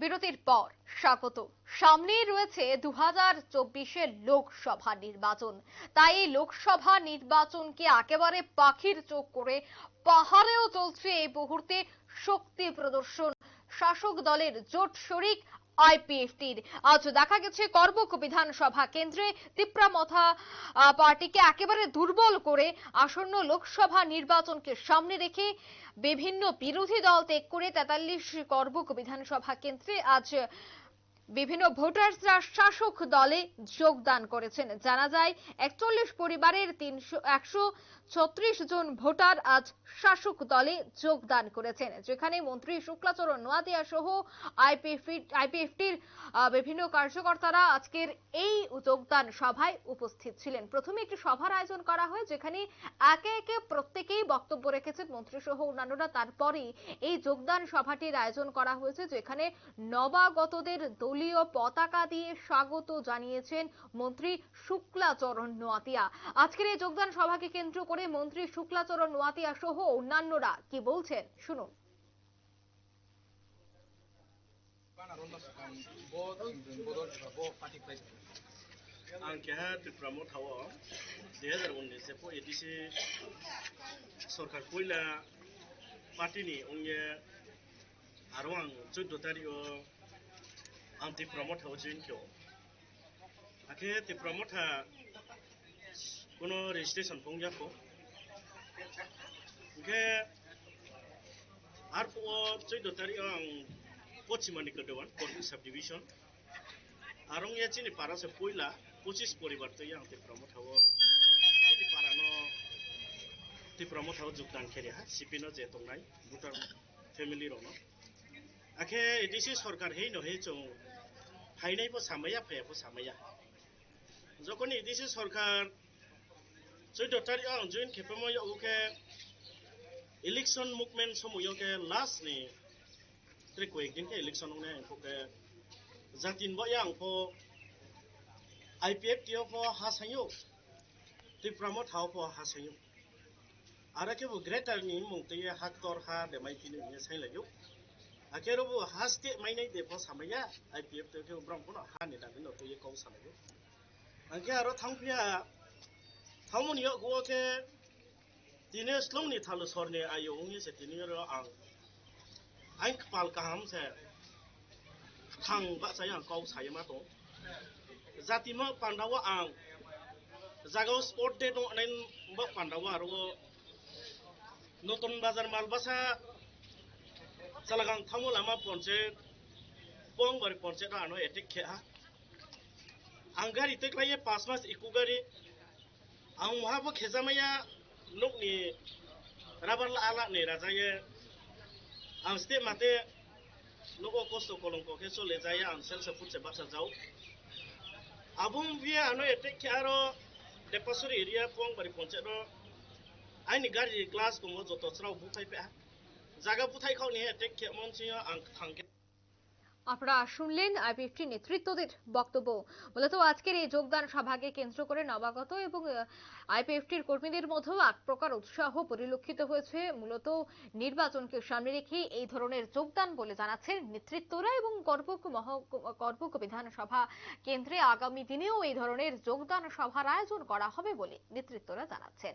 বিরতির পর স্বাগত। সামনেই রয়েছে দু হাজার চব্বিশের লোকসভা নির্বাচন। তাই এই লোকসভা নির্বাচনকে একেবারে পাখির চোখ করে পাহাড়েও চলছে এই মুহূর্তে শক্তি প্রদর্শন। শাসক দলের জোট শরিক আইপিএফটির আজ দেখা গেছে করবুক বিধানসভা কেন্দ্রে তিপ্রামথা পার্টিকে একেবারে দুর্বল করে আসন্ন লোকসভা নির্বাচনকে সামনে রেখে বিভিন্ন বিরোধী দল ত্যাগ করে তেতাল্লিশ করবুক বিধানসভা কেন্দ্রে আজ বিভিন্ন ভোটাররা শাসক দলে যোগদান করেছেন। জানা যায়, একচল্লিশ পরিবারের তিনশো, একশো ছত্রিশ জন ভোটার আজ শাসক দলে যোগদান করেছেন। যেখানে মন্ত্রী শুক্লাচরণ নোয়াদিয়া সহ আইপিএফটি আইপিএফটির বিভিন্ন কার্যকর্তারা আজকের এই যোগদান সভায় উপস্থিত ছিলেন। প্রথমে একটি সভার আয়োজন করা হয়, যেখানে একে একে প্রত্যেকেই বক্তব্য রেখেছেন মন্ত্রী সহ অন্যান্যরা। তারপরেই এই যোগদান সভাটির আয়োজন করা হয়েছে, যেখানে নবাগতদের দলীয় দলীয় পতাকা দিয়ে স্বাগত জানিয়েছেন মন্ত্রী শুক্লাচরণ নোয়াতিয়া। আজকের এই যোগদান সভাকে কেন্দ্র করে মন্ত্রী শুক্লাচরণ নোয়াতিয়া সহ অন্যান্যরা কি বলছেন? শুনুন। Anche hati promote hawa dehazar unne sepo edisi sorkar kuila patini unge arwang 14 tarikh anti-promote ke akhe ti promote ha kuno registration pung jako ge arpo choi do tari ang pochimani kedewan kon subdivision arong ya chini para se poila 25 poribar to yang ti promote hawo chini para no ti promote hawo jukdan kheri ha sipino je tongnai butar family rono আখে ADC সরকার হেই নহে চৌ হাইনাই সামাইয়া five সামাইয়া যখন এদিছে সরকার চৈদ্দ তারিখ আং জুইন ওকে ইলেকশন মুভমেন্ট সময়কে লাস্ট নি কয়েকদিনকে ইলেকশন হোকে জাতিন বংফ আই পি এফ টিও হাসাইও ত্রিপুরাম থাও হাসাইও আর কেউ গ্রেটার নি মতে হাক্তর হা দেমাই দেমাইকে সাইলাইও akero bu haste mai nei de po samaya IPF te ke bram po ha ni da no to ye kong sa la aro thangpia thangmoni yo go ke tine slong ni thalo sorne ayo ngi se tine ro ang ang kpal kaham se thang ba sa yang kau sa ma to zati ma pandawa ang jagao sport day no nen ba pandawa নতুন বাজার মালবাসা चलागाउन थमोलामाञ्चेट पङ बारे पञ्चायत है? Attack खेला आम गा तग्लिए पच मास एक गाडी आउजाम लोकनी राज आते लोक कस्तो कलमको खेस आम सेल सपोर्ट सेवा सर आबुम एटेक खेला रो टेपुर एरिया पङबारे पञ्चायत र आइनी गासको जत छु फैपे জায়গা বুথাই খাও নিয়ে? টেক কে থাঙ্কে। আপনারা শুনলেন আইপিএফটি নেতৃত্বদের বক্তব্য। মূলত আজকের এই যোগদান সভাকে কেন্দ্র করে নবাগত এবং আইপিএফটির কর্মীদের মধ্যেও এক প্রকার উৎসাহ পরিলক্ষিত হয়েছে। মূলত নির্বাচনকে সামনে রেখে এই ধরনের যোগদান বলে জানাচ্ছেন নেতৃত্বরা এবং করবুক মহ করবুক বিধানসভা কেন্দ্রে আগামী দিনেও এই ধরনের যোগদান সভার আয়োজন করা হবে বলে নেতৃত্বরা জানাচ্ছেন।